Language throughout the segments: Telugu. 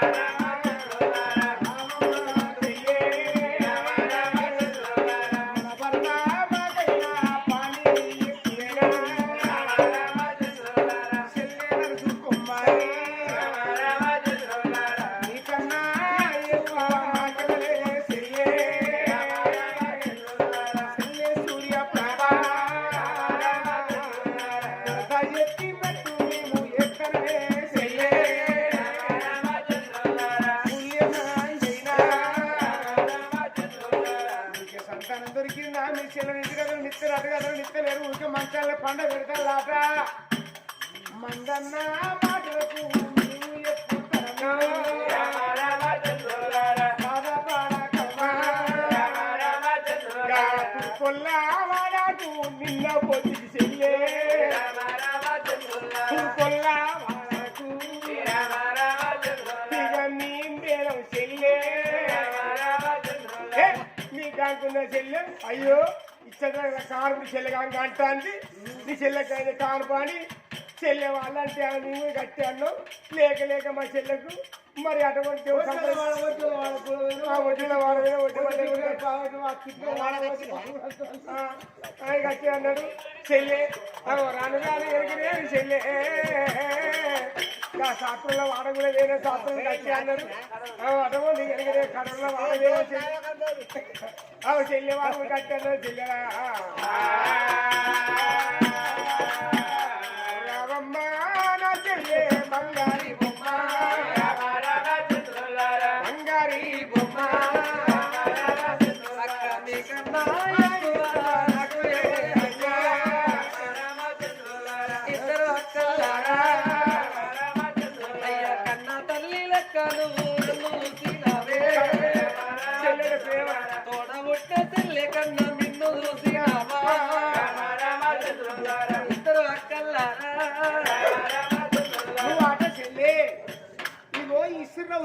సంతానం మంచాల పండ పెడతారు మందన్న మాటలకు నీవు నిన్న పొద్దుకి చెల్లే కొల్లావాడాకు ఇక నీ మేడం చెల్లే ఏ, నీ చెల్లె అయ్యో ఇచ్చట కారు మీ చెల్లె కాక అంటాంది నీ చెల్లెకైనా కారు పాని చెల్లె వాళ్ళంటే నువ్వు గట్టి అన్నావు? లేక లేక మా చెల్లెకు? మరి అటువంటి వడ్డీల వాడమే, వడ్డీ గట్టి అన్నాడు. చెల్లె రాను రాను ఎరిగినే చెల్లె. ఆ శాస్త్రంలో వాడ కూడా వేరే శాస్త్రం గట్టి అన్నారు అటువంటి ఎరిగినే కడలో వాడ వేరే చెల్లె వాళ్ళు గట్టి అన్నారు చెల్లె తల్లి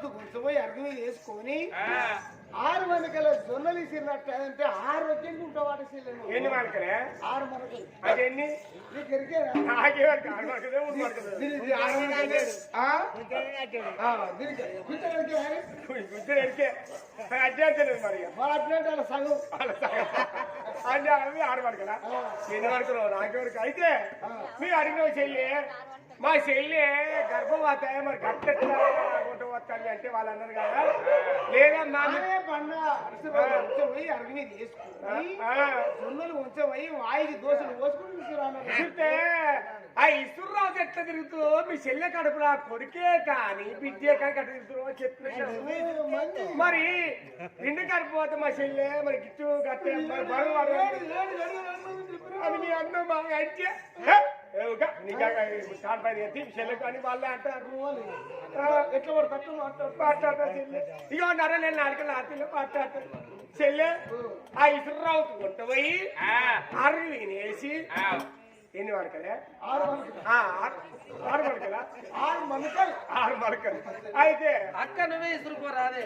ఇసురవుతూ కూర్చోపోయి అర్థం చేసుకొని ఆరు మనకల జొన్నలు ఇసిరినట్టు అంటే ఆట చెల్లె నువ్వు. ఎన్ని మనకనే ఆరు మనకలు అది ఎన్ని? నీకు ఎరికేరా మనకలు. మా అట్లంటే సగం. అంటే అవి ఆరు మనకలా ఎన్ని మనకలు నాకే వరకు అయితే మీరు అడిగిన చెల్లి మా చెల్లి గర్భవాత మరి గట్టెట్లా వస్తాను అంటే వాళ్ళు అన్నారు కదా ఉంచబోయి అరవిని తీసుకుని జొన్నలు ఉంచబోయి వాయికి దోశలు పోసుకుని చూస్తే ఆ ఇసురావు ఎట్లా తిరుగుతుందో? మీ చెల్లె కడుపులో కొడుకే కానీ బిడ్డే కానీ కట్ట తిరుగుతుందో చెప్పిన మరి నిండు కడిపోతే మా చెల్లె మరి గిట్టు కట్టే మరి బరువు. అది నీ అన్నం మా అంటే కాన్ పైన ఎత్తి చెల్లెకు అని వాళ్ళే అంటారు. ఎట్లా పడు తట్టు మాట్లాడు మాట్లాడతారు చెల్లె. ఇక ఉన్నారా నేను మాట్లాడతారు చెల్లె ఆ. ఇసురావు కొంట పోయి అర్రి వినేసి ఎన్ని వరకలే? ఆరు మనకలు ఆ, ఆరు మడకలా ఆరు మడకలు అయితే అక్క నువ్వే ఇసురుకోరాదే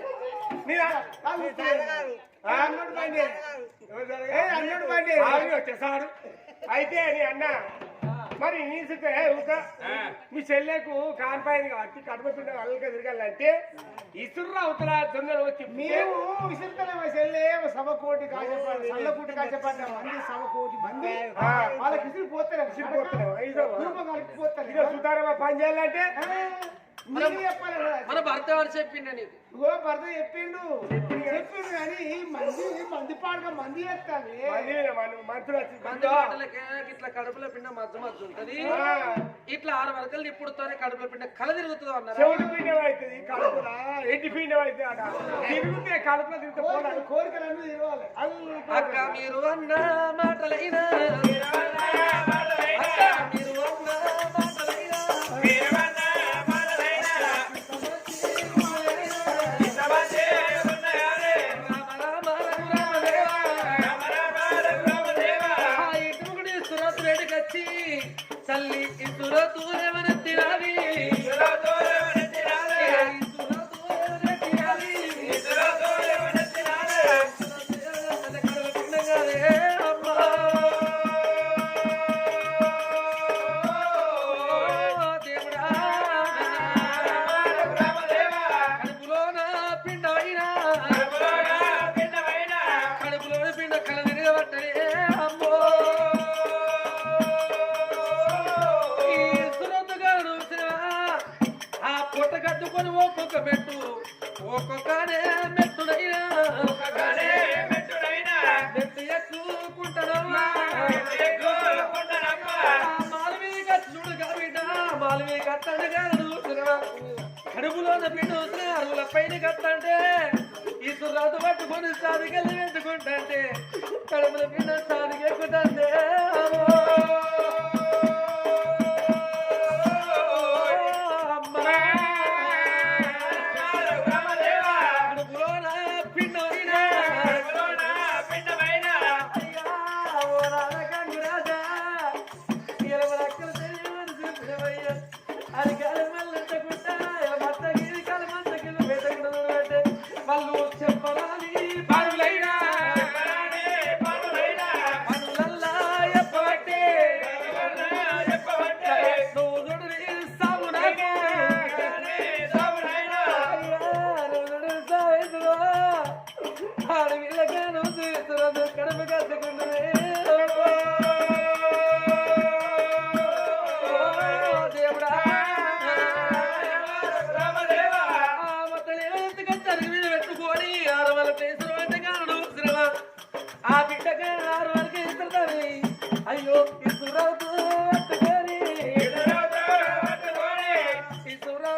అన్నోడు ఏ అన్నోడు వచ్చేసాడు అయితే నీ అన్న మరి నీసుకే ఊక? మీ చెల్లెకు కాన్పాయింది కాబట్టి కడుపు పిండ వాళ్ళకి తిరగాలంటే ఇసుర్రు అవుతున్న దొంగలు వచ్చి మేము విసిరితలే మా చెల్లె సభ కోటి కాసేపడ్డ సల్ల కోటి మంది సభ కోటి మంది. వాళ్ళకి విసిరి పోతారు కలిపి పోతారు ఇదో సుతారమా పని చేయాలంటే. మన భర్త వారు చెప్పిండ నీకు. భర్త చెప్పిండు. చెప్పిండు. కానీ మంది మంది పాడుగా మంది వచ్చి మంది ఇట్లా కడుపులో పిండ మధ్య మధ్య ఉంటది. ఆ, ఇట్లా ఆరు వరకలు ఇప్పుడుతోనే కడుపులో పిండ కల తిరుగుతుంది అన్నారు? చెవుడు పిండం అవుతుంది కడుపులా ఎండి పిండం అవుతుంది అట తిరిగితే కడుపులో తిరిగితే కోరికలు అన్నీ అన్ని అక్క మీరు అన్న మాటలైనా பாட்டு மனு சாதுகள் வேண்டு கொண்டாந்து கடவுளை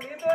నీతో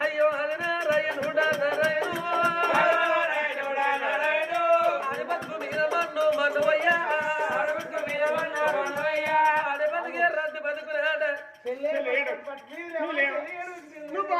అయ్యో హరినారాయణ అడబతుకు మీద మన్ను మనవయ్యా అడబతుకు మీద మన్ను రద్దు బతుకున్నాడు ఎందుకు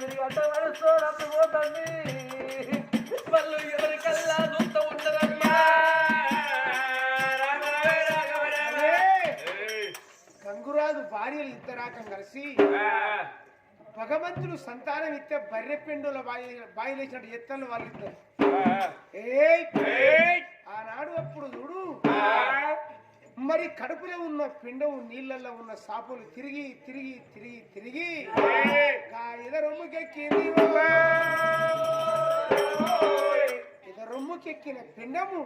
కళ్ళు తిరిగి అట్ట పడుస్తూ నన్ను పోతుంది వాళ్ళు ఎవరి కల్లా చూస్తూ ఉంటారమ్మా గంగురాజు భార్యలు ఇద్దరాకం కలిసి భగవంతుడు సంతానం ఇస్తే బర్రె పెండుల బాయి బాయిలేసినట్టు ఎత్తలు వాళ్ళిద్దరు. ఏయ్ ఆనాడు అప్పుడు చూడు. మరి కడుపులో ఉన్న పిండము నీళ్ళల్లో ఉన్న సాపులు తిరిగి తిరిగి తిరిగి తిరిగి ఇద రొమ్ముకెక్కింది ఇద రొమ్ముకెక్కిన పిండము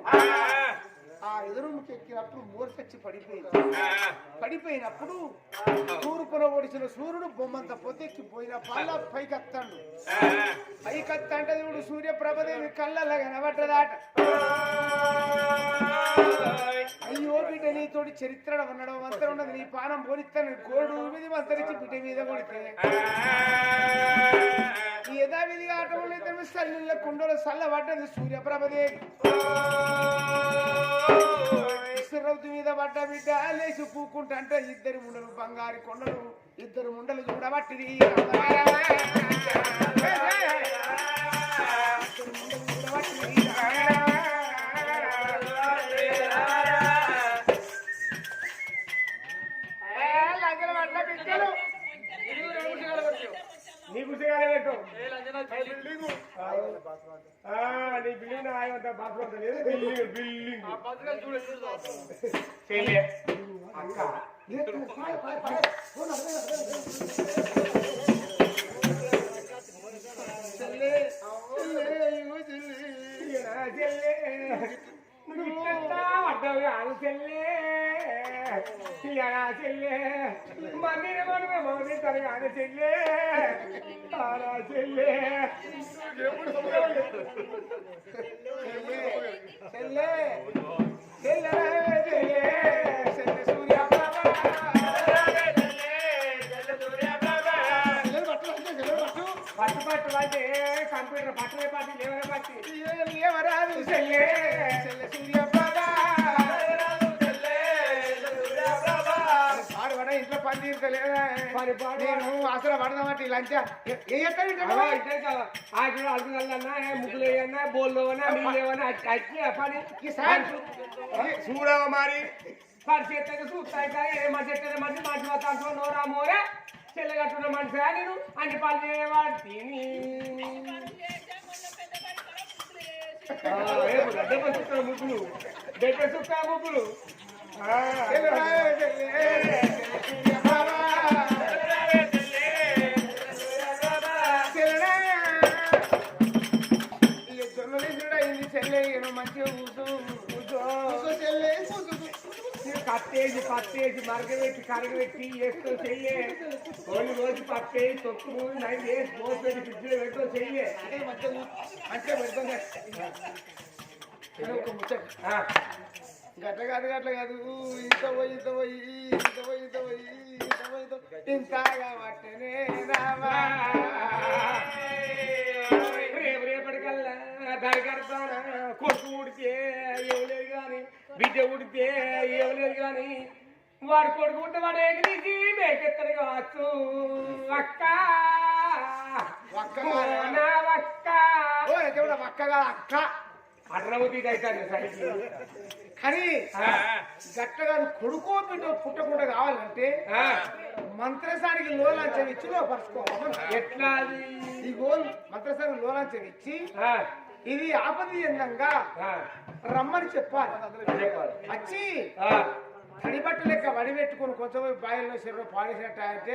ఆ ఎదురుముకి ఎక్కినప్పుడు మూర్చచ్చి పడిపోయింది. పడిపోయినప్పుడు తూర్పున ఒడిచిన సూర్యుడు బొమ్మంత పొద్దెక్కి పోయిన పళ్ళ పైకత్తాడు. పైకత్తంటే చూడు సూర్యప్రభదేవి కళ్ళల్లో కనబడ్డదాట. అయ్యో బిడ్డ నీతోటి చరిత్ర ఉండడం అంతా ఉన్నది నీ పానం పోనిస్తాను గోడు మీద మంతరించి బిడ్డ మీద కొడితే. యథావిధిగా ఆటంలో ఇద్దరు సల్లిళ్ళ కుండలో సల్లబడ్డది సూర్యప్రభదేవి. ఇసురౌతు మీద పడ్డ బిడ్డ లేచి కూకుంటా అంటే ఇద్దరు ముండలు బంగారు కొండలు ఇద్దరు ముండలు చూడబట్టిది నా చెల్లె మందిని మనమే మగదిస్తారు కాదు చెల్లె ఆ నా చెల్లె. కంప్యూటర్ పట్టలే లేవరాదు చెల్లే చెల్లె సూర్యప్రభ. ఇంట్లో పని పాడు. నేను అసలు పడదామంటే లంచ? ఏ ఎక్కడ. ఆటలు అడుగుదలన్నా ముగ్గులు ఏమన్నా అచ్చి పని. చూడవా మరి? పని చేస్తే చూస్తాయి మంచి ఎక్కడ మంచి మంచి వస్తాను నోరా మోరే? చెల్లగట్టున్న మనిషి నేను అన్ని పని చేయవాడు తిని. ఆ, ఏ ముగ్గులు? దెబ్బ చుక్క ముగ్గులు. మంచిగా కూర్చో. కూర్చో చెల్లె. కూర్చో కట్టేసి పట్టేసి మరగబెట్టి కరగబెట్టి వేస్తూ చెయ్యే. కొన్ని రోజు పట్టేసి తొక్కు నైన్ వేసి పోసి ఫ్రిడ్జ్లో పెట్టో చెయ్యే. ముచ్చట. ఆ, గట్ల కాదు గట్ల కాదు. ఇంత పోయి ఇంత పోయి ఇంత పోయి ఇంత పోయి ఇంత పోయి ఇంత పోయి. ఇంతగా పట్టనే రావా. రేపు రేపటికల్లా దాని కొట్టు కొడుకు ఉడితే ఇవ్వలేదు కానీ బిడ్డ ఉడితే ఇవ్వలేదు కానీ వాడు కొడుకు ఉంటే వాడు ఎగిరికి మేకెత్తడు కావచ్చు అక్క నా అక్క ఓ అక్క అర్రవతికి అయితే సైకిల్ కానీ గట్టగా కొడుకో బిడ్డ పుట్టకుండా కావాలంటే మంత్రసానికి లోలాంచం ఇచ్చి లోపరుచుకోవాలి ఎట్లా ఈ గోల్ మంత్రసానికి లోలాంచం ఇచ్చి ఇది ఆపది ఎందంగా ఆ, రమ్మని చెప్పాలి. వచ్చి ఆ, తడి బట్ట లెక్క వడి పెట్టుకుని కొంచెం బాయిల్లో చెరువు పాడేసినట్టు.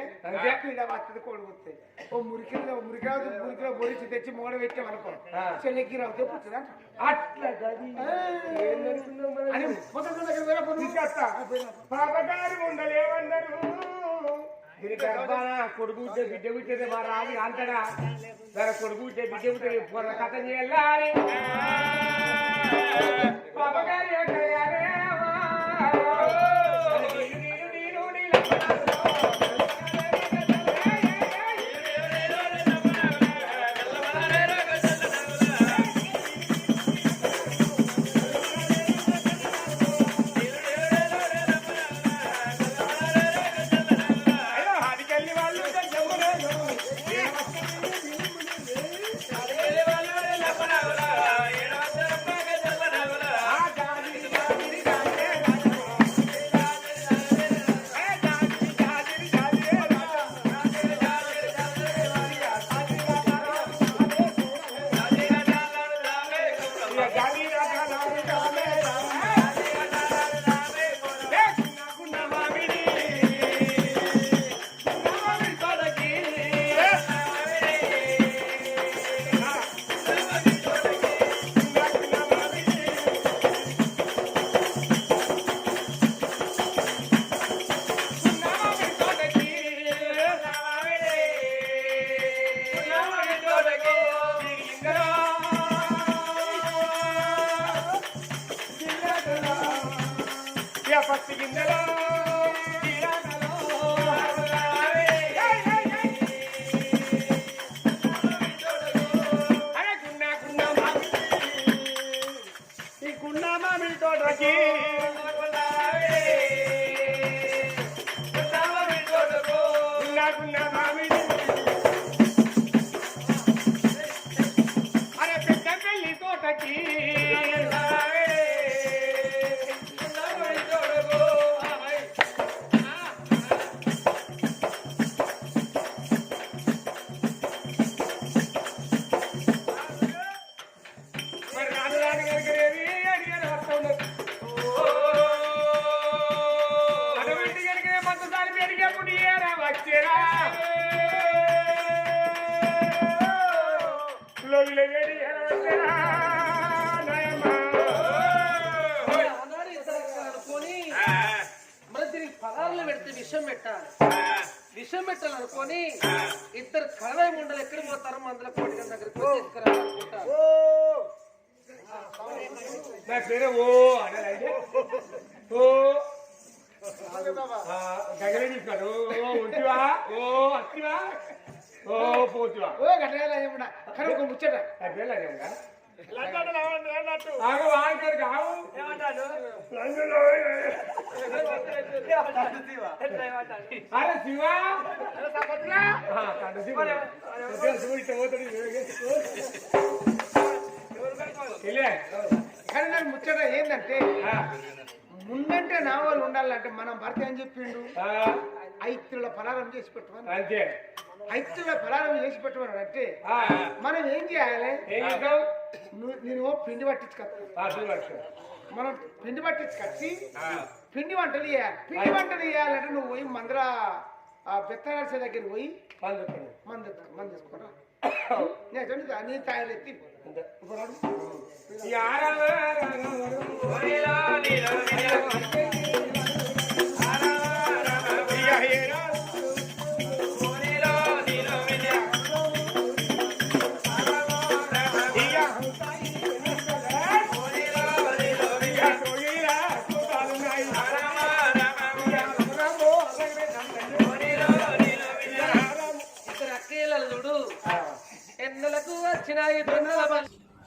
పీడ వస్తుంది కొడుకుతుంది ఓ మురికిలో మురికిరాజు మురికిలో బొడిచి తెచ్చి మూడ పెట్టామనుకో ఆ. చెల్లెక్కి రావుతే పుచ్చుదా అట్లా? అని దగ్గర. పాపగారు కొడుకు బిడ్డ పుట్టితే మా రాజు అంతడా దాని కొడుకు బిడ్డ పుట్టే పొర కథ చేయాలి పాపగారు గాలి అటువంటి కనుక మొత్తసారి పెరిగేప్పుడు ఏరా వచ్చేరా. లొల్లి వేడి వచ్చేరా పదాలను పెడితే విషం పెట్టాలి. విషం పెట్టాలనుకొని ఇద్దరు కళాయి ముండలు ఎక్కడ పోతారో మందుల కోటి దగ్గరికి వచ్చి తీసుకురావాలనుకుంటారు. నా పేరు ఓ అనాలి ఓ. ఓ ఉంటివా? ఓ అత్తివా? ఓ పోతివా? ఓ గట్ల ఏమన్నా ఒక ముచ్చట. అరే శివ. కానీ నాకు ఏంటంటే ఆ, ముందంటే నా వాళ్ళు ఉండాలంటే మనం భర్త ఏం చెప్పిండు? ఐత్రుల ఫలారం చేసి పెట్టమని. అంతే. ఐత్రుల ఫలారం చేసి పెట్టమని అంటే మనం ఏం చేయాలి? నేను పిండి పట్టించుకొస్తా. మనం పిండి పట్టించుకొచ్చి పిండి వంటలు చేయాలి. పిండి వంటలు చేయాలంటే నువ్వు పోయి మందర ఆ బెత్తనాల్సే దగ్గర పోయి. మంద మంది తీసుకుంటా నేను నీ తాయలు